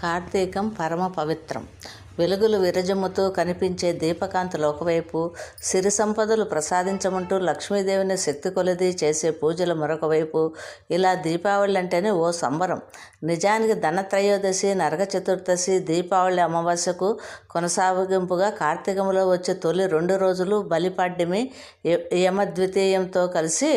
కార్తీకం పరమ పవిత్రం వెలుగులు విరజమ్ముతూ కనిపించే దీపకాంతులు ఒకవైపు సిరి సంపదలు ప్రసాదించమంటూ లక్ష్మీదేవిని శక్తి కొలది చేసే పూజలు మరొకవైపు ఇలా దీపావళి అంటేనే ఓ సంబరం. నిజానికి ధనత్రయోదశి నరక చతుర్దశి దీపావళి అమావాస్యకు కొనసాగింపుగా కార్తీకంలో వచ్చే తొలి రెండు రోజులు బలిపాడ్యమి యమద్వితీయంతో కలిసి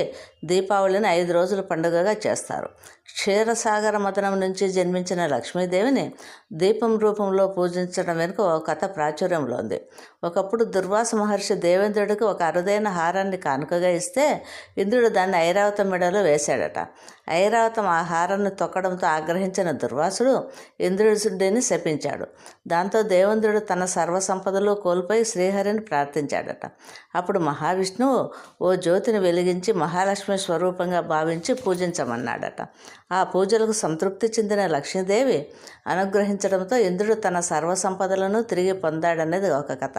దీపావళిని ఐదు రోజుల పండుగగా చేస్తారు. క్షీరసాగర మతనం నుంచి జన్మించిన లక్ష్మీదేవిని దీపం రూపంలో పూజించడం వెనుక ఒక కథ ప్రాచుర్యంలో ఉంది. ఒకప్పుడు దుర్వాస మహర్షి దేవేంద్రుడికి ఒక అరుదైన హారాన్ని కానుకగా ఇస్తే ఇంద్రుడు దాన్ని ఐరావతం మెడలో వేశాడట. ఐరావతం ఆ హారాన్ని తొక్కడంతో ఆగ్రహించిన దుర్వాసుడు ఇంద్రుడిని శపించాడు. దాంతో దేవేంద్రుడు తన సర్వసంపదలు కోల్పోయి శ్రీహరిని ప్రార్థించాడట. అప్పుడు మహావిష్ణువు ఓ జ్యోతిని వెలిగించి మహాలక్ష్మి స్వరూపంగా భావించి పూజించమన్నాడట. ఆ పూజలకు సంతృప్తి చెందిన లక్ష్మీదేవి అనుగ్రహించడంతో ఇంద్రుడు తన సర్వసంపదలను తిరిగి పొందాడనేది ఒక కథ.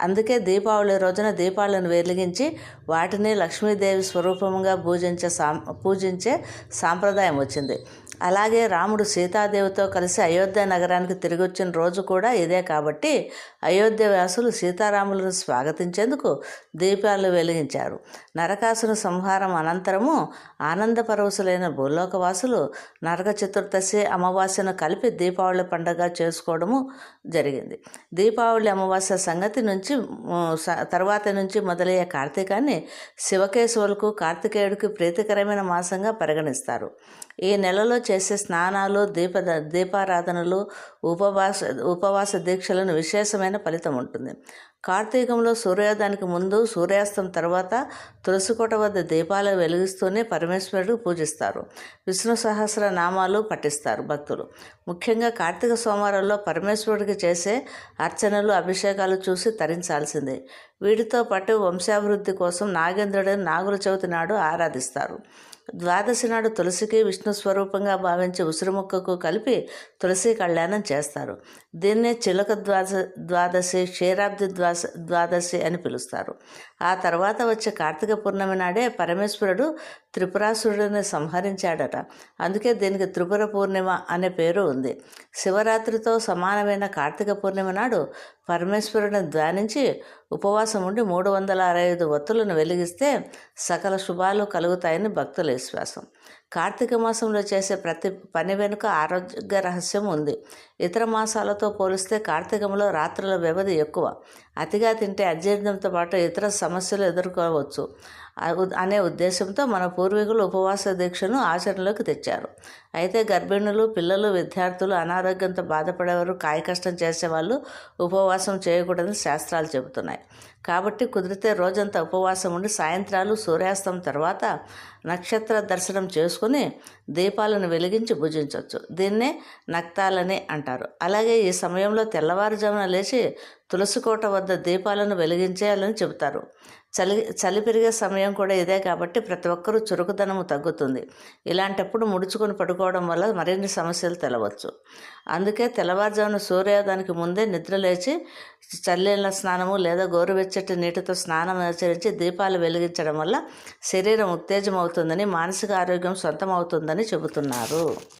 అందుకే దీపావళి రోజున దీపాలను వెలిగించి వాటిని లక్ష్మీదేవి స్వరూపంగా పూజించే సాం పూజించే సాంప్రదాయం వచ్చింది. అలాగే రాముడు సీతాదేవితో కలిసి అయోధ్య నగరానికి తిరిగి వచ్చిన రోజు కూడా ఇదే కాబట్టి అయోధ్య వ్యాసులు సీతారాములను స్వాగతించేందుకు దీపాలు వెలిగించారు. నరకాసుని సంహారం అనంతరము ఆనందపరవశులైన భూలోకవాసులు నరక చతుర్దశి అమావాస్యను కలిపి దీపావళి పండుగ చేసుకోవడము జరిగింది. దీపావళి అమావాస్య సంగతి నుంచి నుంచి తర్వాత నుంచి మొదలయ్యే కార్తీకాన్ని శివకేశవులకు కార్తికేయుడికి ప్రీతికరమైన మాసంగా పరిగణిస్తారు. ఈ నెలలో చేసే స్నానాలు దీప దీపారాధనలు ఉపవాస ఉపవాస దీక్షలను విశేషమైన ఫలితం ఉంటుంది. కార్తీకంలో సూర్యోదయానికి ముందు సూర్యాస్తం తర్వాత తులసికోట వద్ద దీపాలు వెలిగిస్తూనే పరమేశ్వరుడు పూజిస్తారు. విష్ణు సహస్ర నామాలు పఠిస్తారు భక్తులు. ముఖ్యంగా కార్తీక సోమవారంలో పరమేశ్వరుడికి చేసే అర్చనలు అభిషేకాలు చూసి తరించాల్సిందే. వీటితో పాటు వంశాభివృద్ధి కోసం నాగేంద్రుడిని నాగుల చవితి నాడు ఆరాధిస్తారు. ద్వాదశి నాడు తులసికి విష్ణు స్వరూపంగా భావించి ఉసిరిముక్కకు కలిపి తులసి కళ్యాణం చేస్తారు. దీన్నే చిలక ద్వాదశ ద్వాదశి క్షీరాబ్ది ద్వాస ద్వాదశి అని పిలుస్తారు. ఆ తర్వాత వచ్చే కార్తీక పూర్ణమి నాడే పరమేశ్వరుడు త్రిపురాసురుడిని సంహరించాడట. అందుకే దీనికి త్రిపుర పూర్ణిమ అనే పేరు ఉంది. శివరాత్రితో సమానమైన కార్తీక పూర్ణిమ నాడు పరమేశ్వరుని ధ్యానించి ఉపవాసం ఉండి మూడు వందల అరవై ఐదు ఒత్తులను వెలిగిస్తే సకల శుభాలు కలుగుతాయని భక్తుల విశ్వాసం. కార్తీక మాసంలో చేసే ప్రతి పని వెనుక ఆరోగ్య రహస్యం ఉంది. ఇతర మాసాలతో పోలిస్తే కార్తీకంలో రాత్రుల వ్యవధి ఎక్కువ. అతిగా తింటే అజీర్ణంతో పాటు ఇతర సమస్యలు ఎదుర్కోవచ్చు. అనే ఉద్దేశంతో మన పూర్వీకులు ఉపవాస దీక్షను ఆచరణలోకి తెచ్చారు. అయితే గర్భిణులు పిల్లలు విద్యార్థులు అనారోగ్యంతో బాధపడేవారు కాయ కష్టం చేసేవాళ్ళు ఉపవాసం చేయకూడదని శాస్త్రాలు చెబుతున్నాయి. కాబట్టి కుదిరితే రోజంతా ఉపవాసం ఉండి సాయంత్రాలు సూర్యాస్తం తర్వాత నక్షత్ర దర్శనం చేసుకుని దీపాలను వెలిగించి భుజించవచ్చు దీన్నే నక్తాలని అంటారు. అలాగే ఈ సమయంలో తెల్లవారుజామున లేచి తులసికోట వద్ద దీపాలను వెలిగించేయాలని చెబుతారు. చలి చలి పెరిగే సమయం కూడా ఇదే కాబట్టి ప్రతి ఒక్కరూ చురుకుదనము తగ్గుతుంది. ఇలాంటప్పుడు ముడుచుకొని పడుకోవడం వల్ల మరిన్ని సమస్యలు తెలవచ్చు. అందుకే తెల్లవారుజామున సూర్యోదయానికి ముందే నిద్ర లేచి చల్లీల స్నానము లేదా చెట్టు నీటితో స్నానం ఆచరించి దీపాలు వెలిగించడం వల్ల శరీరం ఉత్తేజమవుతుందని మానసిక ఆరోగ్యం సొంతమవుతుందని చెబుతున్నారు.